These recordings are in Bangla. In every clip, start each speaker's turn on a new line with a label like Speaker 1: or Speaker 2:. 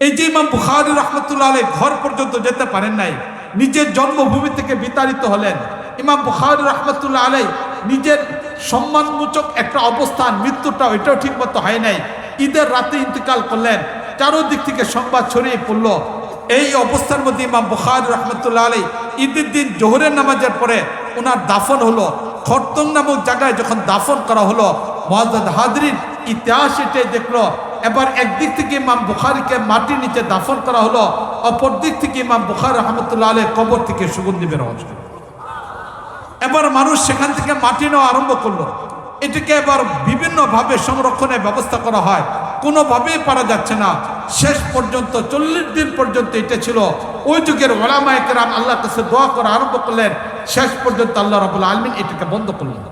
Speaker 1: এই যে ইমাম বুখারি রহমতুল্লাহ আলাই ঘর পর্যন্ত যেতে পারেন নাই, নিজের জন্মভূমি থেকে বিতাড়িত হলেন। ইমাম বুখারি রহমতুল্লাহ আলাই নিজের সম্মানমূচক একটা অবস্থান, মৃত্যুটা ওইটাও ঠিক মতো হয় নাই। ঈদের রাতে ইন্তেকাল করলেন, চারোদিক থেকে সংবাদ ছড়িয়ে পড়ল। এই অবস্থার মধ্যে ইমাম বুখারি রহমতুল্লাহ আলাই ঈদের দিন জোহরের নামাজের পরে ওনার দাফন হলো। খরতং নামক জায়গায় যখন দাফন করা হলো মহাজাদ হাদরিন ইতিহাস এটাই দেখল এবার একদিক থেকে ইমাম বুখারিকে মাটির নিচে দাফন করা হলো, অপর দিক থেকে ইমাম বুখার রহমতুল্লাহ আলের কবর থেকে সুগন্ধি বের হওয়া শুরু। এবার মানুষ সেখান থেকে মাটি নেওয়া আরম্ভ করল। এটিকে এবার বিভিন্নভাবে সংরক্ষণের ব্যবস্থা করা হয়। কোনোভাবেই পারা যাচ্ছে না। শেষ পর্যন্ত, চল্লিশ দিন পর্যন্ত এটা ছিল। ওই যুগের ওলামায় কেরাম আল্লাহর কাছে দোয়া করা আরম্ভ করলেন। শেষ পর্যন্ত আল্লাহ রাবুল আলমিন এটাকে বন্ধ করলেন।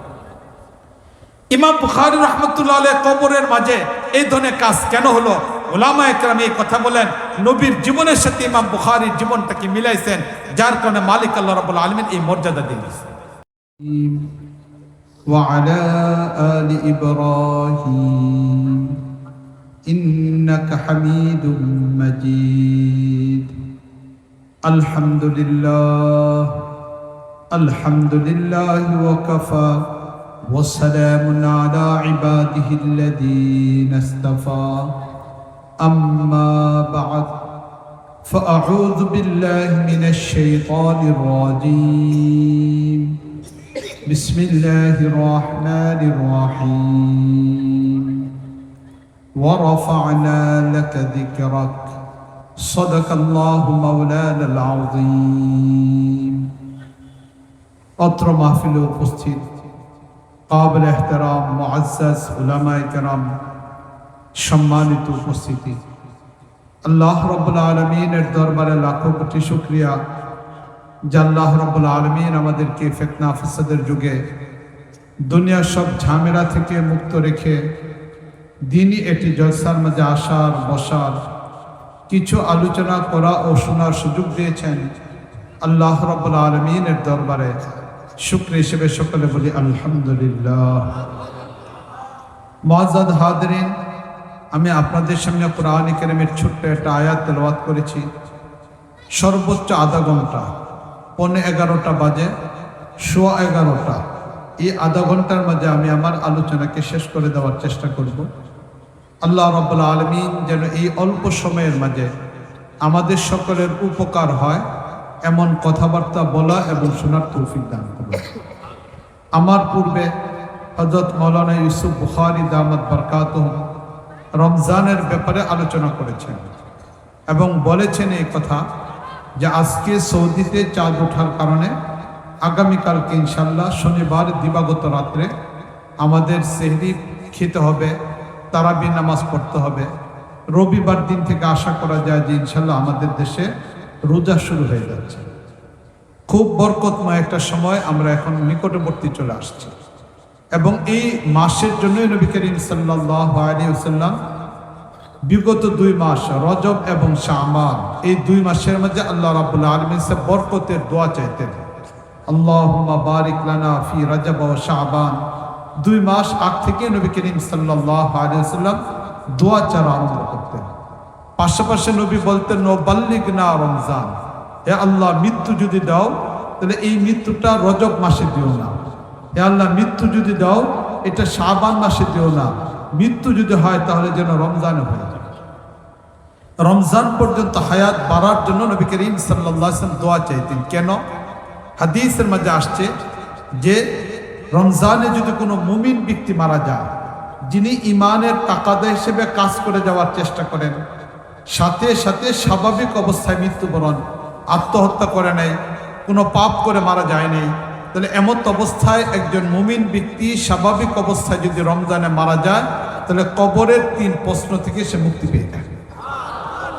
Speaker 1: ইমাম বুখারি রহমতুল্লাহ আলের কবরের মাঝে এই ধরনের কাজ কেন হলো ওলামা একরাম এই কথা বলেন নবীর জীবনের সাথে ইমাম বুখারির জীবনটাকে মিলাইছেন যার কারণে মালিক আল্লাহ রাবুল আলমিন এই মর্যাদা দিয়েছেন
Speaker 2: وعلى آل إبراهيم إنك حميد مجيد الحمد لله الحمد لله وكفى وسلام على عباده الذين اصطفى أما بعد فأعوذ بالله من الشيطان الرجيم بسم الله الرحمن الرحيم ورفعنا لك ذكرك صدق الله مولانا العظيم অত্র মাহফিলে উপস্থিত কাবল এহতারাম, মুআজ্জাজ উলামায়ে কেরাম, সম্মানিত উপস্থিতি। আল্লাহ রব্বুল আলমিনের দরবারে লাখো কোটি শুক্রিয়া জাল্লাহ রব্বুল আলমিন আমাদেরকে ফেতনা ফসাদের যুগে দুনিয়ার সব ঝামেলা থেকে মুক্ত রেখে দিনই একটি জলসার মাঝে আসার, বসার কিছু আলোচনা করা ও শোনার সুযোগ দিয়েছেন আল্লাহ রব্বুল আলমিনের দরবারে। শুক্র হিসেবে সকলে বলি আলহামদুলিল্লাহ। মজাদ হাদরিন আমি আপনাদের সামনে কোরআন কেরামের ছোট্ট একটা আয়াত তেলওয়াত করেছি। সর্বোচ্চ আধা ঘণ্টা, পৌনে এগারোটা বাজে, সোয়া এগারোটা। এই আধা ঘণ্টার মাঝে আমি আমার আলোচনাকে শেষ করে দেওয়ার চেষ্টা করব। আল্লাহ রব্বুল আলমিন যেন এই অল্প সময়ের মাঝে আমাদের সকলের উপকার হয় এমন কথাবার্তা বলা এবং শোনার তৌফিক দান করুন। আমার পূর্বে হজরত মৌলানা ইউসুফ বুখারি দামদ বরকাত রমজানের ব্যাপারে আলোচনা করেছেন এবং বলেছেন এই কথা যে আজকে সৌদিতে চাঁদ ওঠার কারণে আগামীকালকে ইনশাল্লাহ শনিবার দিবাগত রাত্রে আমাদের সেহরি খেতে হবে তারাবি নামাজ পড়তে হবে। রবিবার দিন থেকে আশা করা যায় যে ইনশাল্লাহ আমাদের দেশে রোজা শুরু হয়ে যাচ্ছে। খুব বরকতময় একটা সময় আমরা এখন নিকটবর্তী চলে আসছি। এবং এই মাসের জন্যই নবী করিম সাল্লাহ বিগত দুই মাস, রজব এবং শামান এই দুই মাসের মধ্যে আল্লাহ রাবুল্লাহ আলমিন সে বরকতের দোয়া চাইতেন। আল্লাহ বারিক ও শাহবান দুই মাস আগ থেকে নবী করিম সাল্লাহ আলিয়াল্লাম দোয়া চারা আরম্ভ করতেন। পাশাপাশি নবী বলতেন নোবাল্লিক না রমজান। হে আল্লাহ, মৃত্যু যদি দাও, তাহলে এই মৃত্যুটা রজব মাসে দিও না। হে আল্লাহ, মৃত্যু যদি দাও, এটা শাবান মাসে দিও না। মৃত্যু যদি হয়, তাহলে যেন রমজানে হয়ে। যায় রমজান পর্যন্ত হায়াত বাড়ার জন্য নবী করিম সাল্লাম দোয়া চাইতেন। কেন? হাদিসের মাঝে আসছে যে, রমজানে যদি কোনো মুমিন ব্যক্তি মারা যায়, যিনি ইমানের তাকাদা হিসেবে কাজ করে যাওয়ার চেষ্টা করেন সাথে সাথে স্বাভাবিক অবস্থায় মৃত্যুবরণ, আত্মহত্যা করে নেয়, কোনো পাপ করে মারা যায় নাই। তাহলে এমত অবস্থায় একজন মুমিন ব্যক্তি স্বাভাবিক অবস্থায় যদি রমজানে মারা যায়, তাহলে কবরের তিন প্রশ্ন থেকে সে মুক্তি পেয়ে যায়।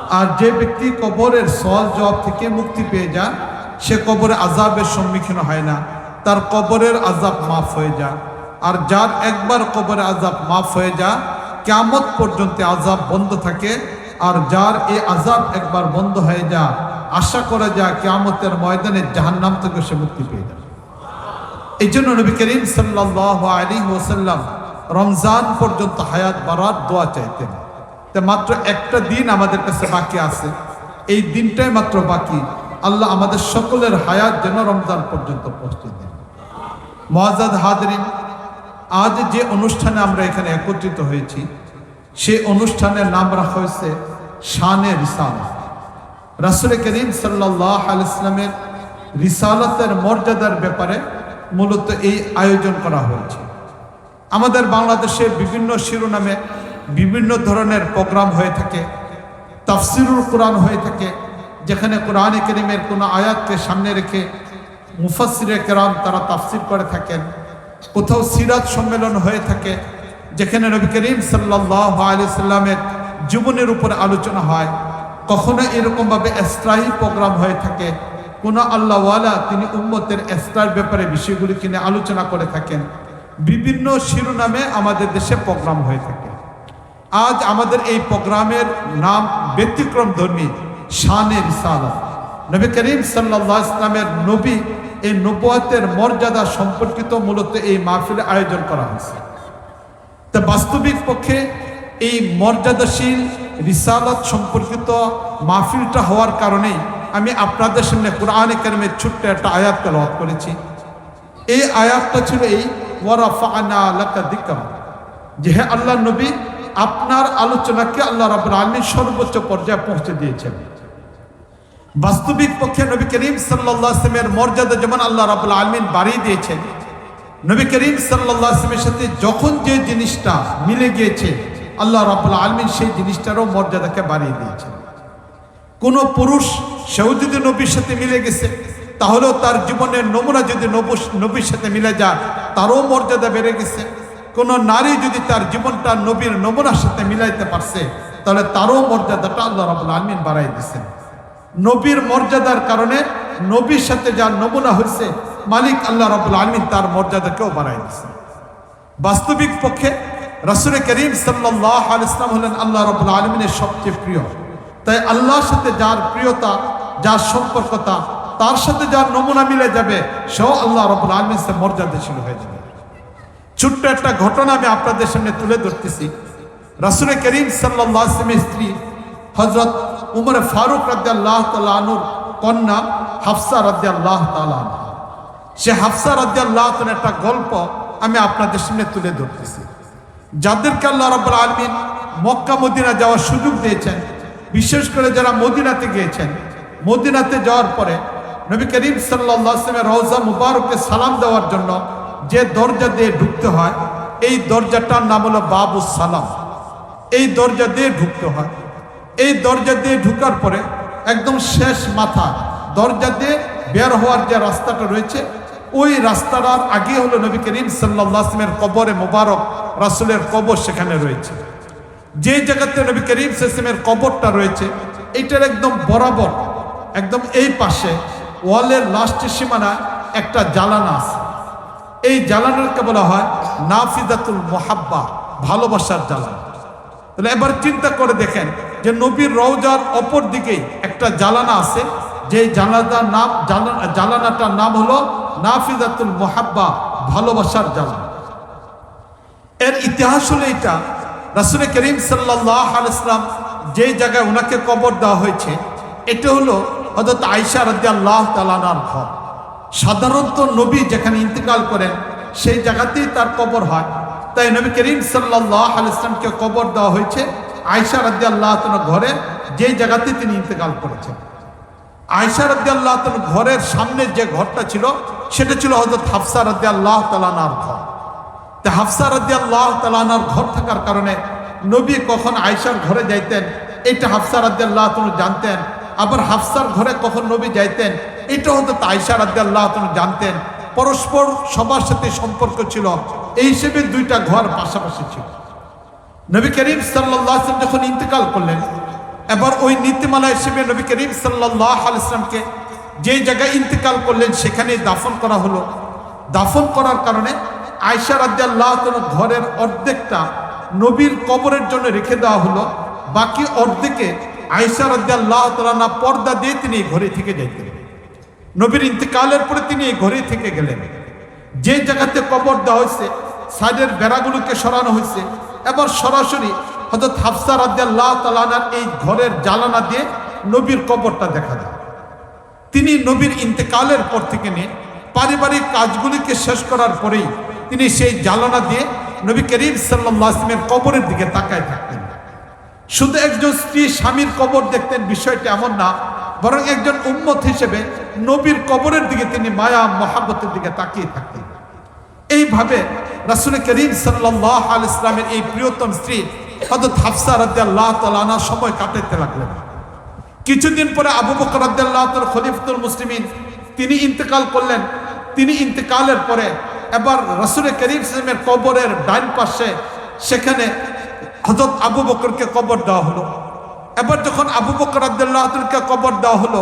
Speaker 2: আর যে ব্যক্তি কবরের সওয়াল জবাব থেকে মুক্তি পেয়ে যায়, সে কবরে আজাবের সম্মুখীন হয় না। তার কবরের আজাব মাফ হয়ে যায়। আর যার একবার কবরে আজাব মাফ হয়ে যায় কেমত পর্যন্ত আজাব বন্ধ থাকে। আর যার এই আজাব একবার বন্ধ হয়ে যা আশা করা যা কেয়ামতের ময়দানে জাহান্নাম থেকে সে মুক্তি পেয়ে যাবে। এই জন্য নবী করিম সাল্লাহ আলী ওসাল্লাম রমজান পর্যন্ত হায়াত বাড়ার দোয়া চাইতেন। তা মাত্র একটা দিন আমাদের কাছে বাকি আছে। এই দিনটাই মাত্র বাকি। আল্লাহ আমাদের সকলের হায়াত যেন রমজান পর্যন্ত পৌঁছে দেন। মহাজাদ হাদরিন আজ যে অনুষ্ঠানে আমরা এখানে একত্রিত হয়েছি, সে অনুষ্ঠানের নাম রাখা হয়েছে শানে রিসালা রাসুল করিম সাল্লাহ আল ইসলামের রিসালতের মর্যাদার ব্যাপারে মূলত এই আয়োজন করা হয়েছে। আমাদের বাংলাদেশে বিভিন্ন শিরোনামে বিভিন্ন ধরনের প্রোগ্রাম হয়ে থাকে, তাফসিরুল কোরআন হয়ে থাকে, যেখানে কোরআনে করিমের কোনো আয়াতকে সামনে রেখে মুফাসিরে কেরাম তারা তাফসির করে থাকেন। কোথাও সিরাত সম্মেলন হয়ে থাকে, যেখানে নবী করিম সাল্লাহ আলি সাল্লামের জীবনের উপর আলোচনা হয়, কখনো এরকমভাবে স্থায়ী প্রোগ্রাম হয়ে থাকে। কোনো আল্লাহওয়ালা তিনি উম্মতের এস্তার ব্যাপারে বিষয়গুলি কিনে আলোচনা করে থাকেন। বিভিন্ন শিরোনামে আমাদের দেশে প্রোগ্রাম হয়ে থাকে। আজ আমাদের এই প্রোগ্রামের নাম ব্যতিক্রম ধর্মী, শানে রিসালা নবী করিম সাল্লাহ ইসলামের নবী এই নবুয়াতের মর্যাদা সম্পর্কিত মূলত এই মাহফিলে আয়োজন করা হয়েছে। তা বাস্তবিক পক্ষে এই মর্যাদাশীল রিসালত সম্পর্কিত মাহফিলটা হওয়ার কারণেই আমি আপনাদের সামনে কোরআনে কারিমের ছোট্ট একটা আয়াত তেলাওয়াত করেছি। এই আয়াতটা ছিল এই দিকরা যে হে আল্লাহ নবী, আপনার আলোচনাকে আল্লাহ রাবুল আলমী সর্বোচ্চ পর্যায়ে পৌঁছে দিয়েছেন। বাস্তবিক পক্ষে নবী করিম সাল্লাহ আসলামের মর্যাদা যেমন আল্লাহ রাবুল আলমিন বাড়িয়ে দিয়েছেন, নবী করিম সাল্লাহ আসলামের সাথে যখন যে জিনিসটা মিলে গিয়েছে আল্লাহ রাবুল আলমিন সেই জিনিসটারও মর্যাদাকে বাড়িয়ে দিয়েছেন। কোন পুরুষ সেও যদি নবীর সাথে মিলে গেছে, তাহলেও তার জীবনের নমুনা যদি নবীর সাথে মিলে যায়, তারও মর্যাদা বেড়ে গেছে। কোন নারী যদি তার জীবনটা নবীর নমুনার সাথে মিলাইতে পারছে, তাহলে তারও মর্যাদাটা আল্লাহ রাবুল আলমিন বাড়াই দিয়েছেন। নবীর মর্যাদার কারণে নবীর সাথে যার নমুনা হয়েছে, মালিক আল্লাহ রাবুল আলমিন তার মর্যাদাকেও বাড়াই দিয়েছে বাস্তবিক পক্ষে রসুল করিম সাল্লাহ আল ইসলাম হলেন আল্লাহ রবুল আলমিনের সবচেয়ে প্রিয়। তাই আল্লাহর সাথে যার প্রিয়তা, যার সম্পর্কতা, তার সাথে যার নমুনা মিলে যাবে, সেও আল্লাহ রবুল আলমিন সে মর্যাদাশীল হয়ে যাবে। ছোট্ট একটা ঘটনা আমি আপনাদের সামনে তুলে ধরতেছি। রাসুল করিম সাল্লাহ আসলামের স্ত্রী হজরত উমর ফারুক রাদ্দা আল্লাহ তালুর কন্যা হাফসা রাদ্দা আল্লাহ তালান সে হাফসা রাদ্দা আল্লাহ একটা গল্প আমি আপনাদের সামনে তুলে ধরতেছি। যাদেরকে আল্লাহ রাব্বুল আলমিন মক্কা, মদিনা যাওয়ার সুযোগ দিয়েছেন, বিশেষ করে যারা মদিনাতে গিয়েছেন, মদিনাতে যাওয়ার পরে নবী করিম সাল্লামের রওজা মুবারককে সালাম দেওয়ার জন্য যে দরজা দিয়ে ঢুকতে হয়, এই দরজাটার নাম হলো বাবু সালাম। এই দরজা দিয়ে ঢুকতে হয়। এই দরজা দিয়ে ঢুকার পরে একদম শেষ মাথা দরজা দিয়ে বের হওয়ার যে রাস্তাটা রয়েছে ওই রাস্তাটার আগে হলো নবী করিম সাল্লামের কবরে মোবারক রাসুলের কবর সেখানে রয়েছে। যে জায়গাতে নবী করিম সাল্লামের কবরটা রয়েছে এইটার একদম বরাবর, একদম এই পাশে ওয়ালের লাস্টের সীমানায় একটা জ্বালানা আছে। এই জ্বালানাকে বলা হয় নাফিদাতুল মোহাব্বা, ভালোবাসার জ্বালানা। তাহলে এবার চিন্তা করে দেখেন যে নবীর রওজার অপর দিকেই একটা জ্বালানা আছে যে জানালার নাম, জানা- জ্বালানাটার নাম হলো নাফিজাতুল মোহাব্বা, ভালোবাসার জ্বালানা এর ইতিহাস হলো এটা, রাসুল করিম সাল্লাহ আলাইসলাম যে জায়গায় ওনাকে কবর দেওয়া হয়েছে, এটা হলো হজরত আয়সা রাজি আল্লাহ তালানার ঘর। সাধারণত নবী যেখানে ইন্তেকাল করেন, সেই জায়গাতেই তার কবর হয়। তাই নবী করিম সাল্লাহ আলাইসলামকে কবর দেওয়া হয়েছে আয়সা রাজি আল্লাহ ঘরে যে জায়গাতে তিনি ইন্তেকাল করেছেন। আয়সা রাজি আল্লাহ ঘরের সামনে যে ঘরটা ছিল, সেটা ছিল হজরত হাফসা রাজি আল্লাহ তালানার ঘর। তা হাফসা রাজি আল্লাহ তালানার ঘর থাকার কারণে নবী কখন আয়সার ঘরে যাইতেন, এটা হাফসা রাজি আল্লাহ জানতেন। আবার হাফসার ঘরে কখন নবী যাইতেন, এটা হয়তো আয়সা রাজি আল্লাহ জানতেন। পরস্পর সবার সাথে সম্পর্ক ছিল, এই হিসেবে দুইটা ঘর পাশাপাশি ছিল। নবী করিম সাল্লাহ যখন ইন্তেকাল করলেন এবার ওই নীতিমালা হিসেবে নবী করিম সাল্লাহ আলাইসলামকে যে জায়গায় ইন্তেকাল করলেন সেখানে দাফন করা হলো। দাফন করার কারণে আয়সা রাজ্লাহ ঘরের অর্ধেকটা নবীর কবরের জন্য রেখে দেওয়া হলো। বাকি অর্ধেকে আয়সা রাজ্লাহ তালা পর্দা দিয়ে তিনি ঘরে থেকে যাইতেন। নবীর ইন্তেকালের পরে তিনি ঘরে থেকে গেলেন। যে জায়গাতে কবর দেওয়া হয়েছে, সাইডের বেড়াগুলোকে সরানো হয়েছে। এবার সরাসরি
Speaker 1: হজরত হাফসা রাদিয়াল্লাহু তাআলার এই ঘরের জালানা দিয়ে নবীর কবরটা দেখা যায়। তিনি নবীর ইন্তেকালের পর থেকে নিয়ে পারিবারিক কাজগুলিকে শেষ করার পরেই তিনি সেই জালানা দিয়ে নবী করিম সাল্লাহ আসলামের কবরের দিকে তাকায় থাকতেন। শুধু একজন স্ত্রী স্বামীর কবর দেখতেন, বিষয়টা এমন না, বরং একজন উম্মত হিসেবে নবীর কবরের দিকে তিনি মায়া, মহাব্বতের দিকে তাকিয়ে থাকতেন। এইভাবে রাসুল করিম সাল্লাহ আল ইসলামের এই প্রিয়তম স্ত্রী হজরত হাফসা রাদ্দি আল্লাহ তালা সময় কাটাতে লাগলেন। কিছুদিন পরে আবু বকর আব্দুল্লাহ খলিফতুল মুসলিমিন তিনি ইন্তেকাল করলেন। তিনি ইন্তেকালের পরে এবার রসুল করিম ইসলামের কবরের ডাইন পাশে সেখানে হজরত আবু বকরকে কবর দেওয়া হলো। এবার যখন আবু বকর আব্দুল্লাহকে কবর দেওয়া হলো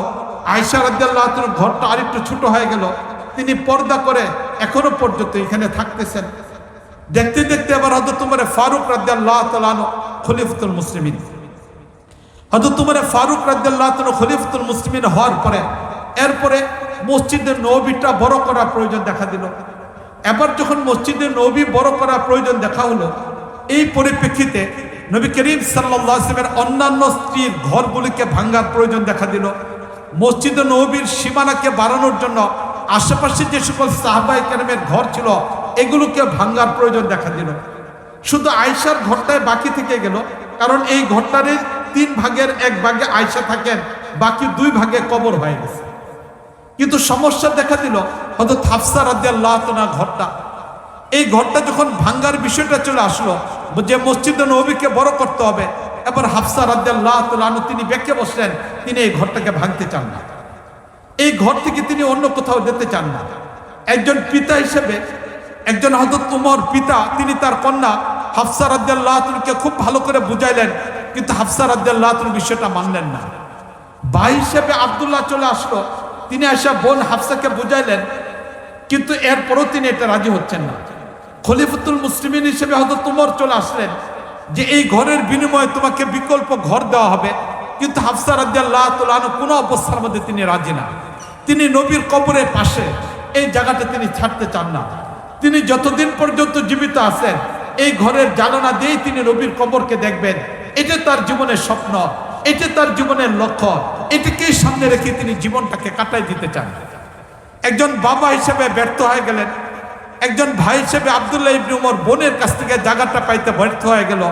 Speaker 1: আয়সা রাদ্দাল্লাহ ঘরটা আরেকটু ছোট হয়ে গেল। তিনি পর্দা করে এখনও পর্যন্ত এখানে থাকতেছেন। দেখতে দেখতে আবার হজরত তোমার ফারুক রাদ্দাল্লাহ তালানো খলিফতুল মুসলিমিন। হয়তো তোমার ফারুক রাজ্লাহ খলিফতুল মুসলিমিন হওয়ার পরে, এরপরে মসজিদের নবীটা বড় করার প্রয়োজন দেখা দিল। এবার যখন মসজিদের নবী বড় করার প্রয়োজন দেখা হলো, এই পরিপ্রেক্ষিতে নবী করিম সাল্লামের অন্যান্য স্ত্রীর ঘরগুলিকে ভাঙ্গার প্রয়োজন দেখা দিল। মসজিদ নবীর সীমানাকে বাড়ানোর জন্য আশেপাশে যে সকল সাহাবাই কেরামের ঘর ছিল এগুলোকে ভাঙ্গার প্রয়োজন দেখা দিল। শুধু আয়সার ঘরটায় বাকি থেকে গেল, কারণ এই ঘরটারে তিন ভাগের এক ভাগে আয়সা থাকেন, বাকি দুই ভাগে কবর হয়ে গেছে। কিন্তু সমস্যা দেখা দিল হয়তো রাজ্যে আল্লাহ ঘরটা। এই ঘরটা যখন ভাঙ্গার বিষয়টা চলে আসলো, যে মসজিদ নবীকে বড় করতে হবে, এবার হাফসা রাজ্যে আল্লাহ তিনি বেঁকে বসলেন, তিনি এই ঘরটাকে ভাঙতে চান না। এই ঘর থেকে তিনি অন্য কোথাও যেতে চান না। একজন পিতা হিসেবে একজন হজরত উমর পিতা, তিনি তার কন্যা হাফসা রাদ্দাল্লাহকে খুব ভালো করে বুঝাইলেন, কিন্তু হাফসা রাদ্দাল্লাহ বিষয়টা মানলেন না। ভাই হিসেবে আবদুল্লাহ চলে আসলো, তিনি আসা বোন হাফসাকে বুঝাইলেন, কিন্তু এরপরও তিনি এটা রাজি হচ্ছেন না। খলিফতুল মুসলিমিন হিসেবে হয়তো তোমার চলে আসলেন, যে এই ঘরের বিনিময়ে তোমাকে বিকল্প ঘর দেওয়া হবে, কিন্তু হাফসা রাজ্লাহ কোনো অবস্থার মধ্যে তিনি রাজি না। তিনি নবীর কবরের পাশে এই জায়গাটা তিনি ছাড়তে চান না। তিনি যতদিন পর্যন্ত জীবিত আছেন, এই ঘরের জানানা দিয়েই তিনি নবীর কবরকে দেখবেন। এটা তার জীবনের স্বপ্ন, এটা তার জীবনের লক্ষ্য, এটাকেই সামনে রেখে তিনি জীবনটাকে কাটাই দিতে চান। একজন বাবা হিসেবে ব্যর্থ হয়ে গেলেন, একজন ভাই হিসেবে আবদুল্লাহ ইবনে উমর বোনের কাছ থেকে জায়গাটা পাইতে ব্যর্থ হয়ে গেল।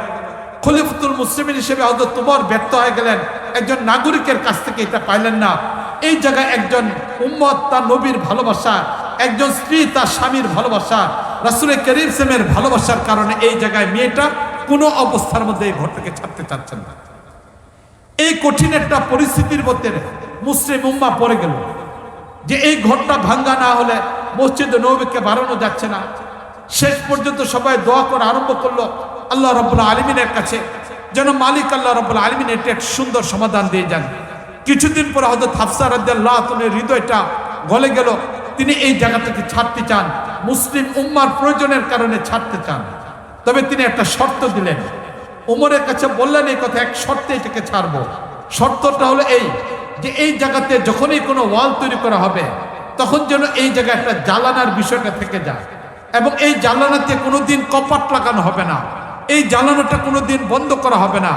Speaker 1: খলিফতুল মুসলিমিন হিসেবে হয়তো তোমার ব্যর্থ হয়ে গেলেন, একজন নাগরিকের কাছ থেকে এটা পাইলেন না। এই জায়গায় একজন উম্মত, তার নবীর ভালোবাসা একজন স্ত্রী তার স্বামীর ভালোবাসা রাসুলের করিম সেমের ভালোবাসার কারণে এই জায়গায় মেয়েটা কোনো অবস্থার মধ্যে এই ঘরটাকে ছাড়তে চাচ্ছেন না। এই কঠিন একটা পরিস্থিতির মধ্যে মুসলিম উম্মা পড়ে গেল যে এই ঘরটা ভাঙ্গা না হলে মসজিদ নবীকে বাড়ানো যাচ্ছে না। শেষ পর্যন্ত সবাই দোয়া করে আরম্ভ করল, আল্লাহ রব্বুল্লাহ আলমিনের কাছে, যেন মালিক আল্লাহ রব্বুল্লাহ আলমিন এটি এক সুন্দর সমাধান দিয়ে যান। কিছুদিন পরে হয়তো রাজ্লাহ হৃদয়টা গলে গেল তিনি এই জায়গা থেকে ছাড়তে চান, মুসলিম উম্মার প্রয়োজনের কারণে ছাড়তে চান। তবে তিনি একটা শর্ত দিলেন। উমরের কাছে বললেন এই কথা, এক শর্তে এটাকে ছাড়বো। শর্তটা হলো এই যে এই জায়গাতে যখনই কোনো ওয়াল তৈরি করা হবে, তখন যেন এই জায়গায় একটা জ্বালানার বিষয়টা থেকে যায়। এবং এই জ্বালানাতে কোনোদিন কপাট লাগানো হবে না। এই জ্বালানোটা কোনোদিন বন্ধ করা হবে না।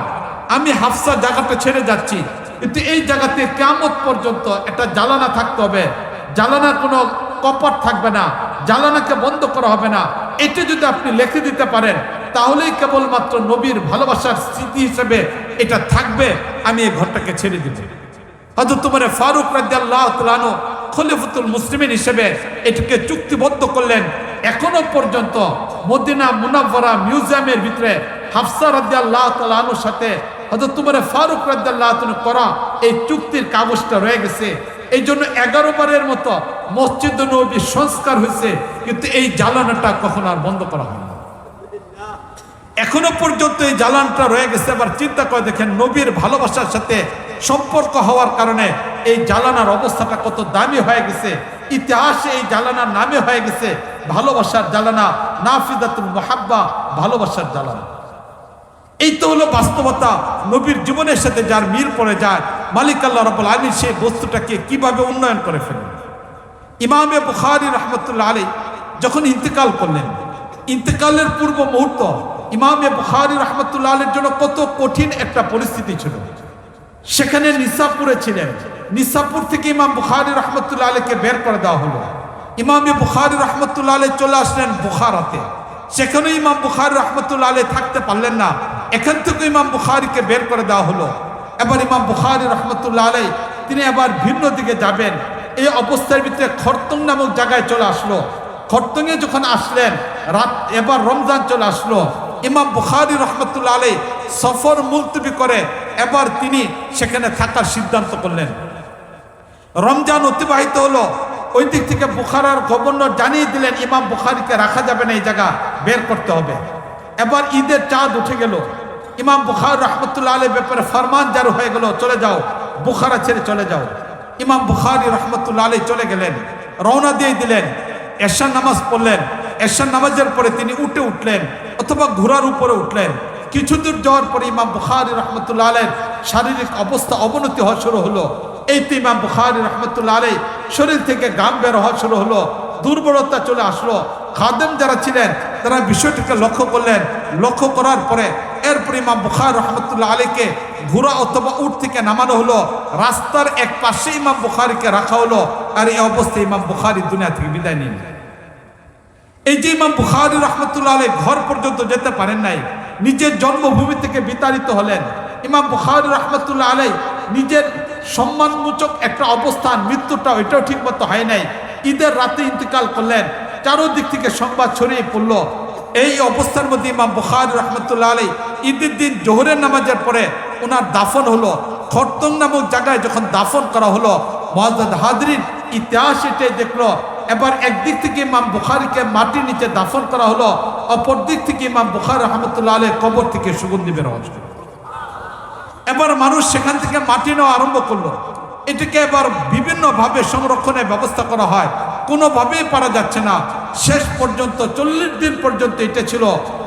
Speaker 1: আমি হাফসা জায়গাটা ছেড়ে যাচ্ছি। কিন্তু এই জায়গাতে কেমত পর্যন্ত একটা জ্বালানা থাকতে হবে। জ্বালানার কোনো কপাট থাকবে না, জ্বালানাকে বন্ধ করা হবে না। এটা যদি আপনি লিখে দিতে পারেন, তাহলেই কেবলমাত্র নবীর ভালোবাসার স্মৃতি হিসেবে এটা থাকবে। আমি এই ঘরটাকে ছেড়ে দিব। হয়তো তোমার ফারুক রাজ্লাহ তালানো খলিফুতুল মুসলিমিন হিসেবে এটাকে চুক্তিবদ্ধ করলেন। এখনও পর্যন্ত মদিনা মুনাফরা মিউজিয়ামের ভিতরে হাফসা রাজ্লাহ সাথে হয়তো তোমার ফারুক রাজ্লাহ করা এই চুক্তির কাগজটা রয়ে গেছে। এই জন্য এগারো বারের মতো মসজিদ নবী সংস্কার হয়েছে, কিন্তু এই জ্বালানাটা কখনো আর বন্ধ করা হয় এখনও পর্যন্ত এই জ্বালানটা রয়ে গেছে আবার চিন্তা করে দেখেন, নবীর ভালোবাসার সাথে সম্পর্ক হওয়ার কারণে এই জ্বালানার অবস্থাটা কত দামি হয়ে গেছে, ইতিহাসে এই জ্বালানার নামে হয়ে গেছে, ভালোবাসার জ্বালানা, নাফিদাতুল মোহাব্বা, ভালোবাসার জ্বালানা। এই তো হলো বাস্তবতা। নবীর জীবনের সাথে যার মিল পড়ে যায়, মালিক আল্লাহ রব্বুল আলমী সেই বস্তুটাকে কীভাবে উন্নয়ন করে ফেলেন? ইমামে বুখারি রহমতুল্লাহ আলী যখন ইন্তেকাল করলেন, ইন্তেকালের পূর্ব মুহূর্ত ইমামে বুখারি রহমতুল্লাহ আলের জন্য কত কঠিন একটা পরিস্থিতি ছিল। সেখানে নিসাপুরে ছিলেন। নিসাপুর থেকে ইমাম বুখারি রহমতুল্লাহ আলীকে বের করে দেওয়া হলো। ইমামে বুখারি রহমতুল্লাহ আলী চলে আসলেন বুখারাতে। সেখানে ইমাম বুখারি রহমতুল্লাহ আলী থাকতে পারলেন না। এখান থেকে ইমাম বুখারিকে বের করে দেওয়া হলো। এবার ইমাম বুখারি রহমতুল্লাহ আলী তিনি এবার ভিন্ন দিকে যাবেন। এই অবস্থার ভিতরে খরতং নামক জায়গায় চলে আসলো। খরতঙ্গে যখন আসলেন, রাত এবার রমজান চলে আসলো। ইমাম বুখারি রহমতুল্লাহ আলী সফর মুলতবি করে এবার তিনি সেখানে থাকার সিদ্ধান্ত করলেন। রমজান অতিবাহিত হলো। ওই দিক থেকে বুখারার গভর্নর জানিয়ে দিলেন, ইমাম বুখারিকে রাখা যাবে না, এই জায়গা বের করতে হবে। এবার ঈদের চাঁদ উঠে গেল। ইমাম বুখার রহমতুল্লাহ আলীর ব্যাপারে ফরমান জারি হয়ে গেল, চলে যাও। বুখারা ছেড়ে চলে যাও। ইমাম বুখারি রহমতুল্লাহ আলী চলে গেলেন, রওনা দিয়ে দিলেন, এশার নামাজ পড়লেন। এশার নামাজের পরে তিনি উঠে উঠলেন অথবা ঘোড়ার উপরে উঠলেন। কিছু দূর যাওয়ার পরে ইমাম বুখারি রহমতুল্লাহ আলের শারীরিক অবস্থা অবনতি হওয়া শুরু হলো। এই তো ইমাম বুখারি রহমতুল্লাহ আলী শরীর থেকে গাম বের হওয়া শুরু হলো, দুর্বলতা চলে আসলো। খাদেম যারা ছিলেন, তারা বিষয়টিকে লক্ষ্য করলেন। লক্ষ্য করার পরে এরপর ইমাম বুখার রহমতুল্লাহ আলীকে ঘোড়া অথবা উঠ থেকে নামানো হলো। রাস্তার এক পাশে ইমাম বুখারিকে রাখা হলো আর এই অবস্থায় ইমাম বুখারি দুনিয়া থেকে বিদায় নিলেন। এই যে ইমাম বুখারি রহমতুল্লাহ আলী ঘর পর্যন্ত যেতে পারেন নাই, নিজের জন্মভূমি থেকে বিতাড়িত হলেন। ইমাম বুখারি রহমতুল্লাহ আলাই নিজের সম্মানমূচক একটা অবস্থান, মৃত্যুটা এটাও ঠিক মতো হয় নাই। ঈদের রাতে ইন্তেকাল করলেন, চারোদিক থেকে সংবাদ ছড়িয়ে পড়ল। এই অবস্থার মধ্যে ইমাম বুখারি রহমতুল্লাহ আলী ঈদের দিন জোহরের নামাজের পরে ওনার দাফন হলো। খরতং নামক জায়গায় যখন দাফন করা হলো মহাজাদ হাদরিন ইতিহাস এটাই দেখল, এবার একদিক থেকে ইমাম বুখারিকে মাটির নিচে দাফন করা হলো, অপর দিক থেকে ইমাম বুখার রহমতুল্লাহ আলের কবর থেকে সুগন্ধি বের হওয়া শুরু। এবার মানুষ সেখান থেকে মাটি নেওয়া আরম্ভ করল। এটাকে এবার বিভিন্নভাবে সংরক্ষণের ব্যবস্থা করা হয়। কোনোভাবেই পারা যাচ্ছে না। শেষ পর্যন্ত, চল্লিশ দিন পর্যন্ত এটা ছিল।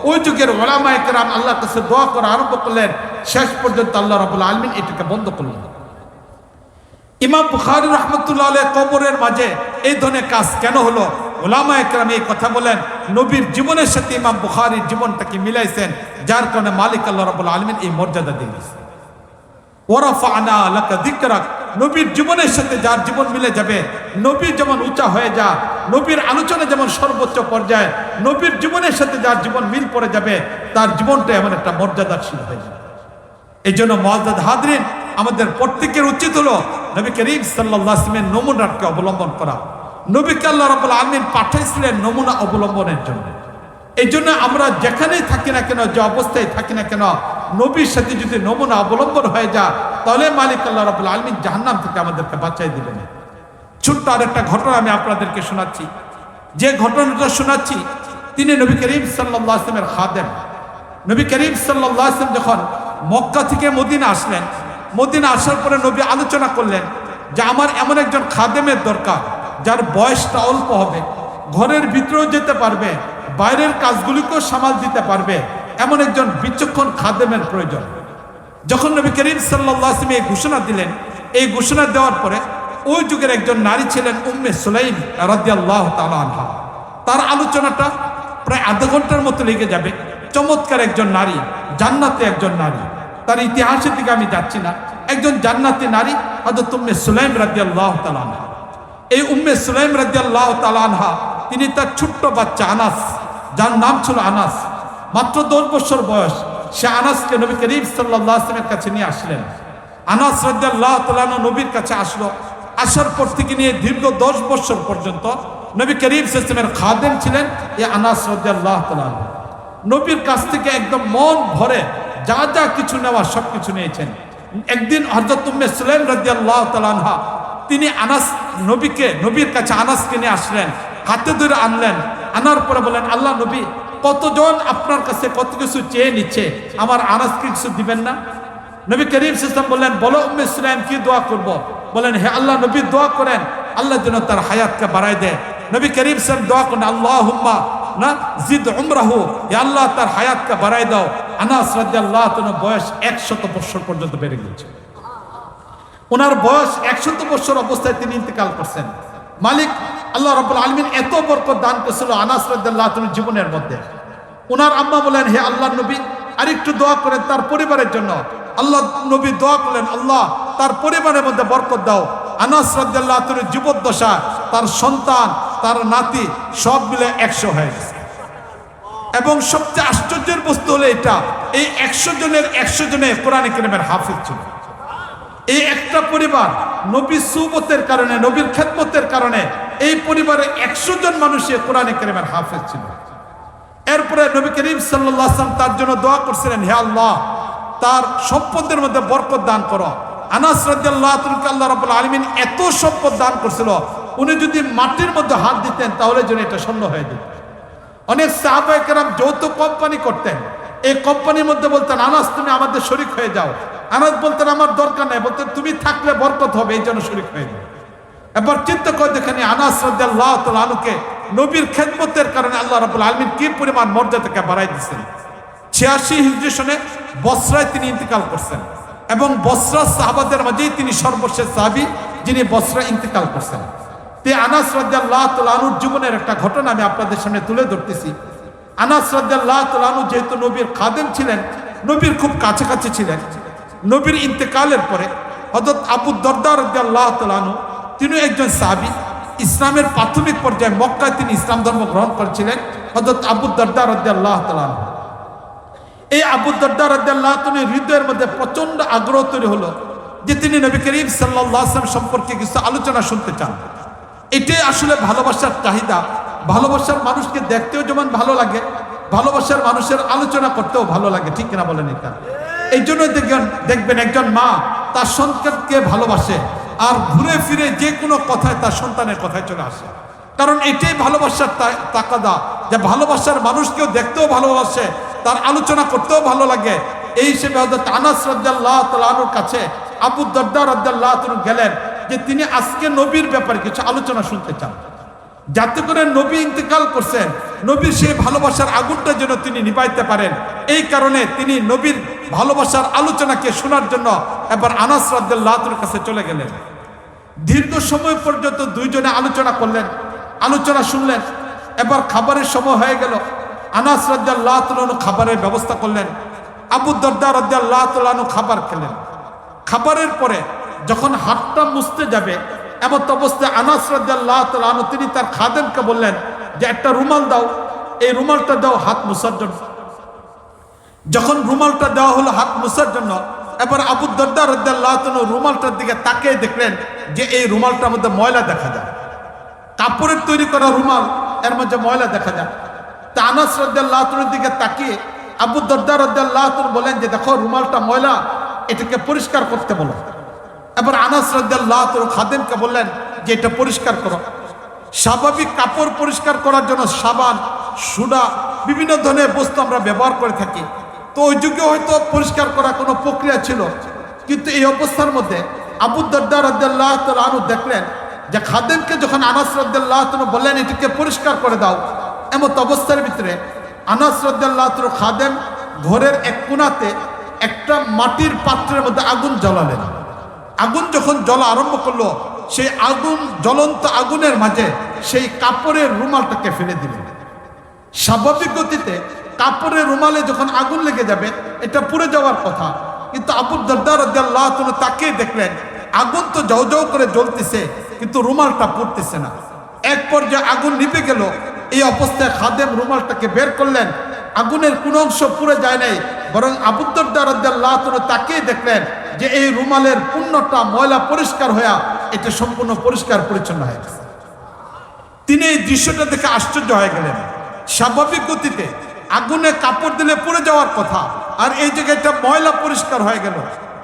Speaker 1: ওই যুগের ওলামা একরাম আল্লাহ কাছে দোয়া করা আরম্ভ করলেন। শেষ পর্যন্ত আল্লাহ রাবুল আলমিন এটাকে বন্ধ করলেন। ইমাম বুখারি রহমতুল্লাহ কবরের মাঝে এই ধরনের কাজ কেন হলো? ওলামা একরাম এই কথা বলেন। নবীর জীবনের সাথে ইমাম বুখারির জীবনটাকে মিলাইছেন। যার কারণে মালিক আল্লাহ রাবুল আলমিন এই মর্যাদা দিয়েছেন। ওরাফানা লাকা দিকরাক নবীর জীবনের সাথে যার জীবন মিলে যাবে, নবী যেমন উঁচা হয়ে যা, নবীর আলোচনা যেমন সর্বোচ্চ পর্যায়ে, নবীর জীবনের সাথে যার জীবন মিল পড়ে যাবে, তার জীবনটা এমন একটা মর্যাদাশীল হয়ে যাবে। এই জন্য মহাজাদ হাদরিন আমাদের প্রত্যেকের উচিত হলো নবী করিম সাল্লামের নমুনাকে অবলম্বন করা। নবীকে আল্লাহ রাবুল আলমিন পাঠাইছিলেন নমুনা অবলম্বনের জন্য। এই জন্য আমরা যেখানেই থাকি না কেন, যে অবস্থায় থাকি না কেন, নবীর সাথে যদি নমুনা অবলম্বন হয়ে যা তাহলে মালিক আল্লাহ রাবুল আলমিন জাহান্নাম থেকে আমাদেরকে বাঁচাই দিবেন। ছোট্ট আরেকটা ঘটনা আমি আপনাদেরকে শোনাচ্ছি। যে ঘটনাটা শোনাচ্ছি, তিনি নবী করিম সাল্লাহ আসলামের নবী করিম সাল্লাহ আসলাম যখন মক্কা থেকে মদিনা আসলেন, মদিনা আসার পরে নবী আলোচনা করলেন যে আমার এমন একজন খাদেমের দরকার, যার বয়সটা অল্প হবে, ঘরের ভিতরেও যেতে পারবে বাইরের কাজগুলিকেও সামাল দিতে পারবে এমন একজন বিচক্ষণ খাদেমের প্রয়োজন। যখন নবী করিম সাল্লাহ আসলাম এই ঘোষণা দিলেন, এই ঘোষণা দেওয়ার পরে ওই যুগের একজন নারী ছিলেন উম্মে সুলাইম রাদিয়াল্লাহ তাআলা আনহা। তার আলোচনাটা প্রায় আধা ঘণ্টার মতো লেগে যাবে। চমৎকার একজন নারী, জান্নাতে একজন নারী। তার ইতিহাসের দিকে আমি যাচ্ছি না। একজন জান্নাতি নারী হযরত উম্মে সুলাইম রাদিয়াল্লাহ তাআলা আনহা। এই উম্মে সুলাইম রাদিয়াল্লাহ তাআলা আনহা তিনি তার ছোট্ট বাচ্চা আনাস, যার নাম ছিল আনাস। মাত্র দশ বছর বয়স, সে আনাসকে নবী করিম সাল্লাহ আসলামের কাছে নিয়ে আসলেন। আনাস তাআলা নবীর কাছে আসলো। আসার পর থেকে নিয়ে দীর্ঘ দশ বছর পর্যন্ত নবী করিম সিস্টেমের খাদেম ছিলেন এই আনাস রাদিয়াল্লাহ তাআলা নবীর কাছ থেকে একদম মন ভরে যা যা কিছু নেওয়া সব কিছু নিয়েছেন। একদিন হজরত উম্মে সুলাইম রাদিয়াল্লাহ তাআলা তিনি আনাস নবীকে, নবীর কাছে আনাসকে নিয়ে আসলেন। হাতে ধরে আনলেন। আনার পরে বলেন আল্লাহ নবী, কতজন আপনার কাছে কত কিছু চেয়ে নিচ্ছে? আমার আনাসকে কিছু দিবেন না? নবী করিম সিস্টেম বললেন, বলো উম্মে সুলাইম, কি দোয়া করব? বলেন হে আল্লাহ নবী, দোয়া করেন। আল্লাহ যেন তার হায়াতকে বাড়ায় দেয়। নবী করিম সাহেব দোয়া করেন আল্লাহ হুম্মা না জিদ উমরাহু, হে আল্লাহ তার হায়াতকে বাড়ায় দাও। আনাস রাদিয়াল্লাহু তাআলা বয়স একশত বছর পর্যন্ত বেড়ে গিয়েছে। ওনার বয়স একশত বছর অবস্থায় তিনি ইন্তেকাল করছেন। মালিক আল্লাহ রাব্বুল আলমিন এত বরকত দান করেছিল আনাস রাদিয়াল্লাহু জীবনের মধ্যে। ওনার আম্মা বলেন, হে আল্লাহ নবী, আরেকটু দোয়া করেন তার পরিবারের জন্য। আল্লাহ নবী দোয়া করলেন, আল্লাহ, তার পরিবারের মধ্যে বরকত দাও। আনাস রাজ্লাহ জীবদ্দশা তার সন্তান, তার নাতি, সব মিলে একশো হয়ে গেছে। এবং সবচেয়ে আশ্চর্যের বস্তু হলো এটা, এই একশো জনের একশো জনে কোরআন কেরামের হাফিজ ছিল। এই একটা পরিবার নবীর সুবতের কারণে, নবীর খেদমতের কারণে এই পরিবারে একশো জন মানুষের কোরআনে কেরামের হাফেজ ছিল। এরপরে নবী করিম সাল্লাম তার জন্য দোয়া করছিলেন, হে আল্লাহ, তার সম্পদের মধ্যে বরকত দান করো। আনাস তাআলা আল্লাহ আলামিন এত সম্পদ দান করছিল, উনি যদি মাটির মধ্যে হাত দিতেন তাহলে যেন এটা শূন্য হয়ে যেত। অনেক সাহাবায়ে কেরাম যৌথ কোম্পানি করতেন। এই কোম্পানির মধ্যে বলতেন, আনাস, তুমি আমাদের শরিক হয়ে যাও। আনাস বলতেন, আমার দরকার নেই। বলতেন, তুমি থাকলে বরকত হবে, এই জন্য শরিক হয়ে যাও এবার চিন্তা করে দেখেন আনাস তাআলা নবীর খেদমতের কারণে আল্লাহ রাব্বুল আলামিন কি পরিমাণ মর্যাদাকে বাড়াই দিয়েছেন। ছিয়াশি হিজরি বসরায় তিনি ইন্তেকাল করছেন এবং বসরা সাহাবাদের মাঝেই তিনি সর্বশেষ সাহাবি যিনি বসরা ইন্তেকাল করছেন। তে আনাস রাদিয়াল্লাহু তাআলা আনুর জীবনের একটা ঘটনা আমি আপনাদের সামনে তুলে ধরতেছি। আনাস তাআলা আনহু যেহেতু নবীর খাদেম ছিলেন, নবীর খুব কাছাকাছি ছিলেন নবীর ইন্তেকালের পরে হযরত আবু দরদা রাদিয়াল্লাহু তাআলা তিনি একজন সাহাবী। ইসলামের প্রাথমিক পর্যায়ে মক্কায় তিনি ইসলাম ধর্ম গ্রহণ করেছিলেন হযরত আবু দরদা রাদিয়াল্লাহু তাআলা আনহু। এই আবু দরদা রাদিয়াল্লাহু তাআলা হৃদয়ের মধ্যে প্রচণ্ড আগ্রহ তৈরি হলো যে তিনি নবী করিম আলাইহি সম্পর্কে কিছু আলোচনা শুনতে চান। এটাই আসলে ভালোবাসার চাহিদা। ভালোবাসার মানুষকে দেখতেও যেমন ভালো লাগে, ভালোবাসার মানুষের আলোচনা করতেও ভালো লাগে, ঠিক কিনা বলেন এটা? এই জন্য দেখবেন দেখবেন একজন মা তার সন্তানকে ভালোবাসে আর ঘুরে ফিরে যে কোনো কথায় তার সন্তানের কথায় চলে আসে। কারণ এটাই ভালোবাসার তাকাদা, যে ভালোবাসার মানুষকেও দেখতেও ভালোবাসে, তার আলোচনা করতেও ভালো লাগে। এই হিসেবে হজরত আনাস রাজ্লাহ তালুর কাছে, আবু দর্দা রাজ্লাহ গেলেন যে তিনি আজকে নবীর ব্যাপারে কিছু আলোচনা শুনতে চান। যাতে করে নবী ইন্তেকাল করছেন, নবীর সেই ভালোবাসার আগুনটা যেন তিনি নিভাইতে পারেন। এই কারণে তিনি নবীর ভালোবাসার আলোচনাকে শোনার জন্য এবার আনাস রাদ্দাল্লাহর কাছে চলে গেলেন। দীর্ঘ সময় পর্যন্ত দুইজনে আলোচনা করলেন, আলোচনা শুনলেন। এবার খাবারের সময় হয়ে গেল। আনাস রাজ্লাহ খাবারের ব্যবস্থা করলেন। আবু দর্দা রাজ্লাহ খাবার খেলেন। খাবারের পরে যখন হাতটা মুছতে যাবে, এমত অবস্থায় আনাস তালু তিনি তার খাদেমকে বললেন যে, একটা রুমাল দাও। এই রুমালটা দাও হাত মুসার জন্য। যখন রুমালটা দেওয়া হলো হাত মুছার জন্য, এবার আবু দর্দা রদ্দাল্লাহ রুমালটার দিকে তাকিয়ে দেখলেন যে এই রুমালটার মধ্যে ময়লা দেখা যায়। কাপড়ের তৈরি করা রুমাল, এর মধ্যে ময়লা দেখা যায়। তা আনাস রদ্দাল্লাহ দিকে তাকিয়ে আবু দর্দা রদ্দাল্লাহ বলেন যে, দেখো, রুমালটা ময়লা, এটাকে পরিষ্কার করতে বলো। এবার আনাস রদ্দাল্লাহ খাদেমকে বললেন যে, এটা পরিষ্কার করো। স্বাভাবিক কাপড় পরিষ্কার করার জন্য সাবান, সুডা, বিভিন্ন ধরনের বস্তু আমরা ব্যবহার করে থাকি। তো ওই যুগে হয়তো পরিষ্কার করা কোনো প্রক্রিয়া ছিল। কিন্তু এই অবস্থার মধ্যে আবু দর্দা রদ্দাল্লাহ আনু দেখলেন যে খাদেমকে যখন আনাস রদ্দাল্লাহ বললেন, এটিকে পরিষ্কার করে দাও। এমত অবস্থার ভিতরে আনাস রদ্দাল্লাহ খাদেম ঘরের এক কোনাতে একটা মাটির পাত্রের মধ্যে আগুন জ্বালালেন। আগুন যখন জ্বলা আরম্ভ করল, সেই আগুন, জ্বলন্ত আগুনের মাঝে সেই কাপড়ের রুমালটাকে ফেলে দিলেন। স্বাভাবিক গতিতে কাপড়ের রুমালে যখন আগুন লেগে যাবে, এটা পুড়ে যাওয়ার কথা। কিন্তু আবু দরদার আল্লাহ তাকে দেখলেন, আগুন তো যাও যাও করে জ্বলতেছে, কিন্তু রুমালটা পড়তেছে না। এক পর্যায়ে আগুন নিপে গেল, এই অবস্থায় খাদেম রুমালটাকে বের করলেন। আগুনের কোন অংশ পুড়ে যায় নাই, বরং আবুদ্দার আল্লাহ তাকে দেখলেন যে এই রুমালের পূর্ণটা ময়লা পরিষ্কার হয়ে এটা সম্পূর্ণ পরিষ্কার পরিচ্ছন্ন হয়ে গেছে। তিনি এই দৃশ্যটা দেখে আশ্চর্য হয়ে গেলেন। স্বাভাবিক গতিতে আগুনে কাপড় দিলে পড়ে যাওয়ার কথা। আর এই জায়গাটা ময়লা পরিষ্কার হয়ে গেল।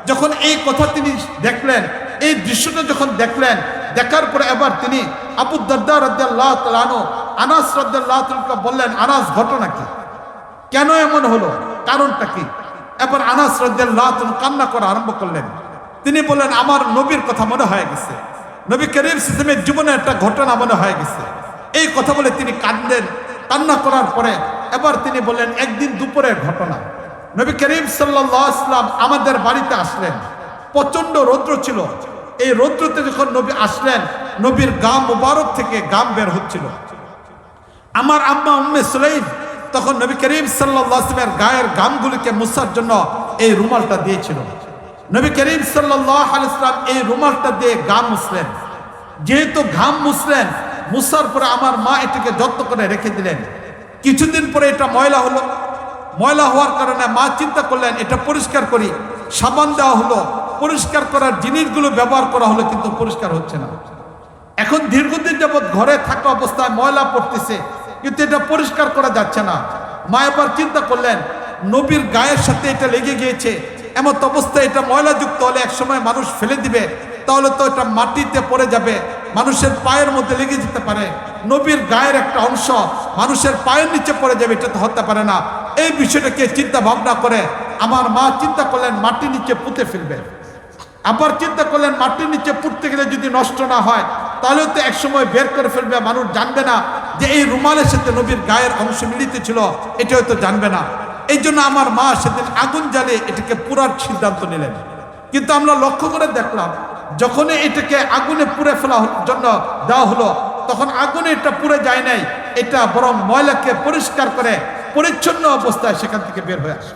Speaker 1: যখন এই কথা তিনি দেখলেন, এই দৃশ্যটা যখন দেখলেন, দেখার পরে এবার তিনি আবু দর্দা রদ্দাল্লাহ তালানো আনাস বললেন, আনাস, ঘটনা কি? কেন এমন হলো? কারণটা কি? এবার আনাস রদ্দাল্লাহ কান্না করা আরম্ভ করলেন। তিনি বললেন, আমার নবীর কথা মনে হয়ে গেছে। নবী করিম সিস্টেমের জীবনে একটা ঘটনা মনে হয়ে গেছে। এই কথা বলে তিনি কান্দেন কান্না করার পরে এবার তিনি বললেন, একদিন দুপুরের ঘটনা। নবী করিম সাল্লাম আমাদের বাড়িতে আসলেন। প্রচণ্ড রৌদ্র ছিল। এই রৌদ্রতে যখন নবী আসলেন, নবীর গাম মুবারক থেকে গাম বের হচ্ছিল। আমার আম্মা উম্মে সুলাইম তখন নবী করিম সাল্লামের গায়ের গামগুলিকে মুছার জন্য এই রুমালটা দিয়েছিল। নবী করিম আলাইসলাম এই রুমালটা দিয়ে গাম মুসলেন যেহেতু ঘাম মুসলেন মুছার পরে আমার মা এটিকে যত্ন করে রেখে দিলেন। কিছুদিন পরে এটা ময়লা হলো। ময়লা হওয়ার কারণে মা চিন্তা করলেন, এটা পরিষ্কার করি। সাবান দেওয়া হলো, পরিষ্কার করার জিনিসগুলো ব্যবহার করা হলো, কিন্তু পরিষ্কার হচ্ছে না। এখন দীর্ঘদিন যাবৎ ঘরে থাকা অবস্থায় ময়লা পড়তেছে, কিন্তু এটা পরিষ্কার করা যাচ্ছে না। মা এবার চিন্তা করলেন, নবীর গায়ের সাথে এটা লেগে গিয়েছে। এমন অবস্থায় এটা ময়লাযুক্ত হলে একসময় মানুষ ফেলে দিবে। তাহলে তো এটা মাটিতে পড়ে যাবে। মানুষের পায়ের মধ্যে লেগে যেতে পারে। নবীর গায়ের একটা অংশ মানুষের পায়ের নিচে পড়ে যাবে, এটা তো হতে পারে না। এই বিষয়টাকে চিন্তা ভাবনা করে আমার মা চিন্তা করলেন মাটি নিচে পুঁতে ফেলবে। আবার চিন্তা করলেন মাটির নিচে পুঁততে গেলে যদি নষ্ট না হয়, তাহলে তো একসময় বের করে ফেলবে। মানুষ জানবে না যে এই রুমালের সাথে নবীর গায়ের অংশ মিলিত ছিল এটা হয়তো জানবে না। এই জন্য আমার মা সেদিন আগুন জ্বালিয়ে এটাকে পুরার সিদ্ধান্ত নিলেন। কিন্তু আমরা লক্ষ্য করে দেখলাম, যখনই এটাকে আগুনে পুড়ে ফেলা জন্য দেওয়া হলো, তখন আগুনে এটা পুড়ে যায় নাই। এটা বরং ময়লাকে পরিষ্কার করে পরিচ্ছন্ন অবস্থায় সেখান থেকে বের হয়ে আসে।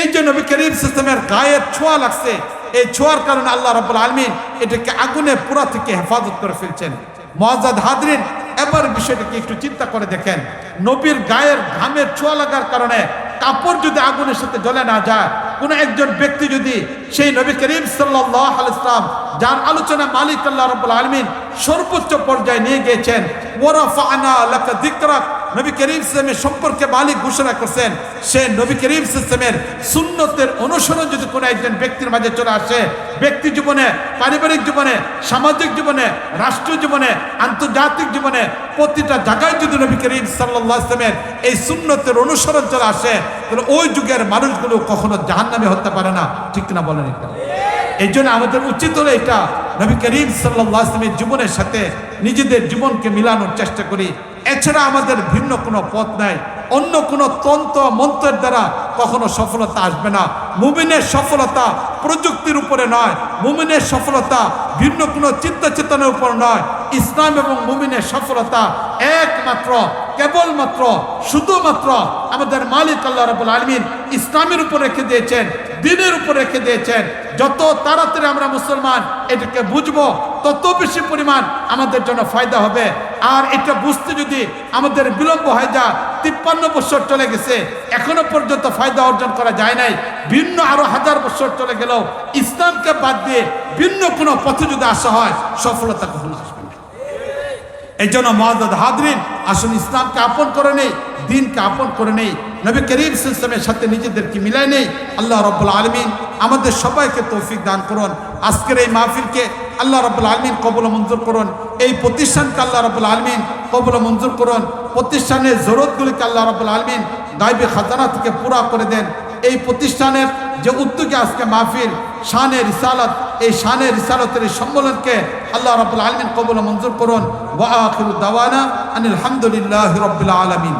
Speaker 1: এই যে নবী সিস্টেমের গায়ের ছোঁয়া লাগছে। এই ছোঁয়ার কারণে আল্লাহ রাব্বুল আলমিন এটাকে আগুনে পুরা থেকে হেফাজত করে ফেলছেন। মহাজাদ হাদরিন এবার বিষয়টাকে একটু চিন্তা করে দেখেন। নবীর গায়ের ঘামের ছোঁয়া লাগার কারণে কাপড় যদি আগুনের সাথে জ্বলে না যায়, কোন একজন ব্যক্তি যদি সেই নবী করিম সাল্লাহ ইসলাম যার আলোচনা মালিক আল্লাহ রবুল আলমিন সর্বোচ্চ পর্যায়ে নিয়ে গিয়েছেন ওরাফানা লাকা যিকরাক নবী করিম সিস্টেমের সম্পর্কে মালিক ঘোষণা করছেন, সে নবী করিম সিস্টেমের সুন্নতের অনুসরণ যদি কোনো একজন ব্যক্তির মাঝে চলে আসে, ব্যক্তি জীবনে, পারিবারিক জীবনে, সামাজিক জীবনে রাষ্ট্র জীবনে, আন্তর্জাতিক জীবনে, প্রতিটা জায়গায় যদি নবী করিম সাল্লাহ ইসলামের এই সুন্নতের অনুসরণ চলে আসে, তাহলে ওই যুগের মানুষগুলো কখনো জাহান্নামে হতে পারে না। ঠিক না বলেন এটা এই জন্য আমাদের উচিত হলো এটা। নবী করিম সাল্লাহ ইসলামের জীবনের সাথে নিজেদের জীবনকে মিলানোর চেষ্টা করি। এছাড়া আমাদের ভিন্ন কোনো পথ নাই। অন্য কোনো তন্ত্র মন্ত্রের দ্বারা কখনো সফলতা আসবে না। মুমিনের সফলতা প্রযুক্তির উপরে নয়। মুমিনের সফলতা ভিন্ন কোনো চিন্তা চেতনার উপর নয়। ইসলাম এবং মুমিনের সফলতা একমাত্র, কেবলমাত্র, শুধুমাত্র আমাদের মালিক আল্লাহ রাবুল আলমিন ইসলামের উপর রেখে দিয়েছেন। দিনের উপর রেখে দিয়েছেন। যত তাড়াতাড়ি আমরা মুসলমান এটাকে বুঝব, তত বেশি পরিমাণ আমাদের জন্য ফায়দা হবে। আর এটা বুঝতে যদি আমাদের বিলম্ব হয়ে যা তিপ্পান্ন বছর চলে গেছে, এখনও পর্যন্ত ফায়দা অর্জন করা যায় নাই। ভিন্ন আরও হাজার বছর চলে গেলেও ইসলামকে বাদ দিয়ে ভিন্ন কোনো পথে যদি আসা হয়, সফলতা কখনো আসবে? এই জন্য মহাদ হাদরিন আসুন ইসলামকে আপন করে নেই, দিনকে আপন করে নেই। নবী করিম সিস্টেমের সাথে নিজেদেরকে মিলাই নেই। আল্লাহ রব্বুল আলমিন আমাদের সবাইকে তৌফিক দান করুন। আজকের এই মাহফিলকে আল্লাহ রব্বুল আলমিন কবল মঞ্জুর করুন। এই প্রতিষ্ঠানকে আল্লাহ রব্বুল আলমিন কবল মঞ্জুর করুন। প্রতিষ্ঠানের জরুরতগুলিকে আল্লাহ রব্বুল আলমিন গাইবে খাজানা থেকে পুরা করে দেন। এই প্রতিষ্ঠানের যে উদ্যোগে আজকে মাহফিল, শানে রিসালত, এই শানে রিসালতের এই সম্মেলনকে আল্লাহ রাবুল আলমিন কবল মঞ্জুর করুন। ওয়া আখিরু দাওয়ানা আনিল হামদুলিল্লাহ রব্বুল আলমিন।